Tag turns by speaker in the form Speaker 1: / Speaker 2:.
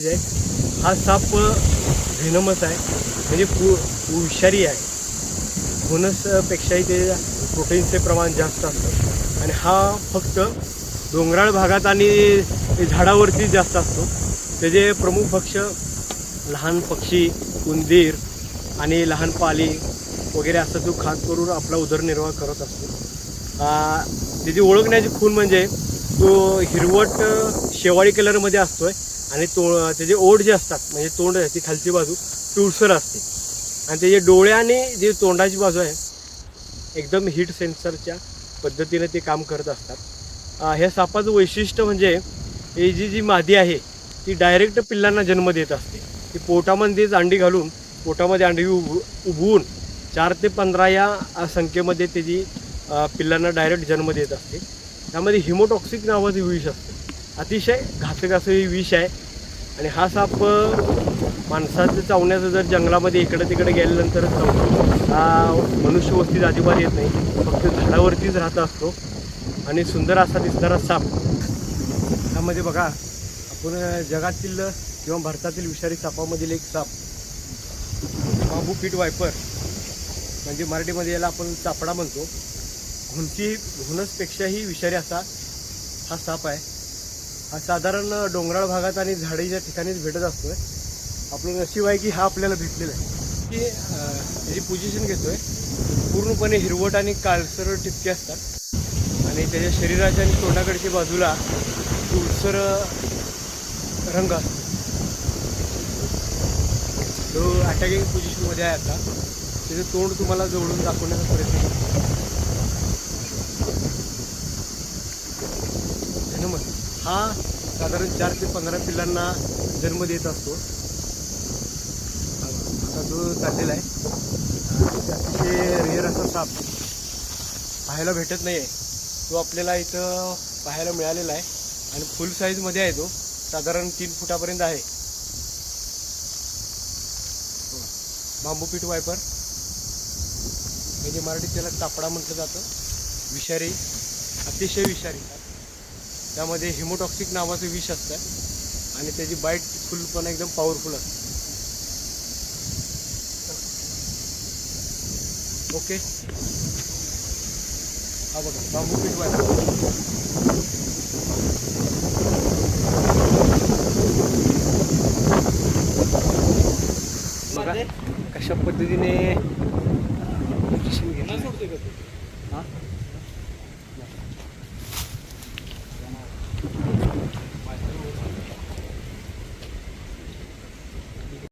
Speaker 1: आहे. हा साप व्हेनमस आहे. म्हणजे पु विषारी आहे. पेक्षाही ते प्रोटीनचे प्रमाण जास्त असतं. आणि हा फक्त डोंगराळ भागात आणि झाडावरती जास्त असतो. त्याचे प्रमुख पक्ष लहान पक्षी उंदीर आणि लहान पाली वगैरे असं तो खास करून आपला उदरनिर्वाह करत असतो. त्याची ओळखण्याची खून म्हणजे तो हिरवट शेवाळी कलरमध्ये असतोय. आणि तो त्याचे ओढ जे असतात म्हणजे तोंड ती खालची बाजू पिवसर असते. आणि त्याचे डोळे आणि जी तोंडाची बाजू आहे एकदम हीट सेन्सरच्या पद्धतीने ते काम करत असतात. ह्या सापाचं वैशिष्ट्य म्हणजे ही जी जी मादी आहे ती डायरेक्ट पिल्लांना जन्म देत असते. ती पोटामध्येच अंडी घालून पोटामध्ये अंडी उभ उभवून चार ते पंधरा या संख्येमध्ये त्याची पिल्लांना डायरेक्ट जन्म देत असते. त्यामध्ये हिमोटॉक्सिक नावाचं विष असतं. अतिशय घातक असं हे विष आहे. आणि हा साप माणसाचं चावण्याचं जर जंगलामध्ये इकडं तिकडे गेल्यानंतरच चावतो हा मनुष्य वस्तीत अजिबात येत नाही. फक्त झाडावरतीच राहत असतो. आणि सुंदर असा दिसणारा साप. त्यामध्ये बघा आपण जगातील किंवा भारतातील विषारी सापामधील एक साप. बाबू पीठ वायपर. म्हणजे मराठीमध्ये याला आपण चापडा म्हणतो. घुंची घुणसपेक्षाही विषारी असा हा साप आहे. हा साधारण डोंगराळ भागात आणि झाडीच्या ठिकाणीच भेटत असतोय आपलं नशीब आहे की हा आपल्याला भेटलेला आहे. की त्याची पोझिशन घेतोय पूर्णपणे हिरवट आणि काळसर टिपके असतात. आणि त्याच्या शरीराच्या आणि तोंडाकडच्या बाजूला तुळसर रंग असतो. तो अटॅकिंग पोझिशनमध्ये आहे आता. त्याचं तोंड तुम्हाला जवळून दाखवण्याचा प्रयत्न करतो. हा साधारण चार ते पंधरा पिल्लांना जन्म देत असतो. आता जो चाललेला आहे अतिशय रेअर असा साप पाहायला भेटत नाही आहे तो आपल्याला इथं पाहायला मिळालेला आहे आणि फुल साईजमध्ये आहे तो. साधारण तीन फुटापर्यंत आहे. बांबू पीठ वायपर म्हणजे मराठीत त्याला तापडा म्हटलं जातं. विषारी. अतिशय विषारी. त्यामध्ये हिमोटॉक्सिक नावाचं विष असतं. आणि त्याची बाईट फुल एकदम पॉवरफुल असते. ओके. हा बघा बांबू पीठ बघा कशा पद्धतीने